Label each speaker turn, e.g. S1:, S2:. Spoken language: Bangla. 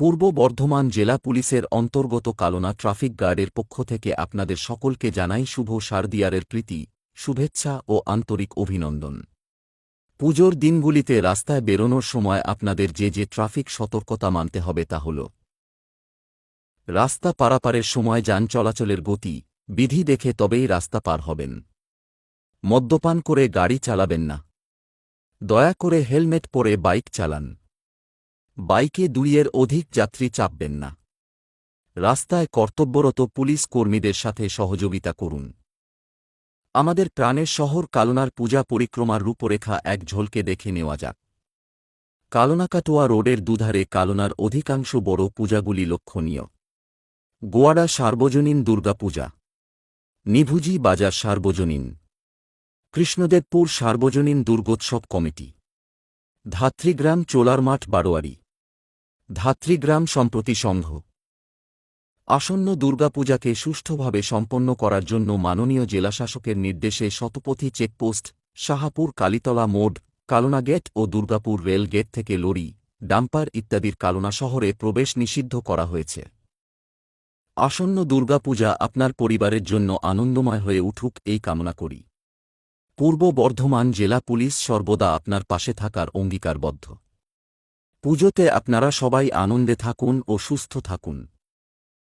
S1: পূর্ব বর্ধমান জেলা পুলিশের অন্তর্গত কালনা ট্রাফিক গার্ডের পক্ষ থেকে আপনাদের সকলকে জানাই শুভ শারদিয়ারের প্রীতি, শুভেচ্ছা ও আন্তরিক অভিনন্দন। পুজোর দিনগুলিতে রাস্তায় বেরোনোর সময় আপনাদের যে যে ট্রাফিক সতর্কতা মানতে হবে তা হল রাস্তা পারাপারের সময় যান চলাচলের গতি, বিধি দেখে তবেই রাস্তা পার হবেন। মদ্যপান করে গাড়ি চালাবেন না। দয়া করে হেলমেট পরে বাইক চালান। বাইকে দুইয়ের অধিক যাত্রী চাপবেন না। রাস্তায় কর্তব্যরত পুলিশ কর্মীদের সাথে সহযোগিতা করুন। আমাদের প্রাণের শহর কালনার পূজা পরিক্রমার রূপরেখা এক ঝলকে দেখে নেওয়া যাক। কালনাকাটোয়া রোডের দুধারে কালনার অধিকাংশ বড় পূজাগুলি লক্ষণীয়। গোয়াড়া সার্বজনীন দুর্গাপূজা। নিভুজি বাজার সার্বজনীন। কৃষ্ণদেবপুর সার্বজনীন দুর্গোৎসব কমিটি। ধাত্রীগ্রাম চোলারমাঠ বারোয়ারি। ধাত্রীগ্রাম সম্প্রতি সংঘ। আসন্ন দুর্গাপূজাকে সুষ্ঠুভাবে সম্পন্ন করার জন্য মাননীয় জেলাশাসকের নির্দেশে শতপথী চেকপোস্ট, শাহাপুর কালীতলা মোড কালনা গেট ও দুর্গাপুর রেল গেট থেকে লরি, ডাম্পার ইত্যাদির কালনা শহরে প্রবেশ নিষিদ্ধ করা হয়েছে। আসন্ন দুর্গাপূজা আপনার পরিবারের জন্য আনন্দময় হয়ে উঠুক এই কামনা করি। পূর্ব বর্ধমান জেলা পুলিশ সর্বদা আপনার পাশে থাকার অঙ্গীকারবদ্ধ। পুজোতে আপনারা সবাই আনন্দে থাকুন ও সুস্থ থাকুন।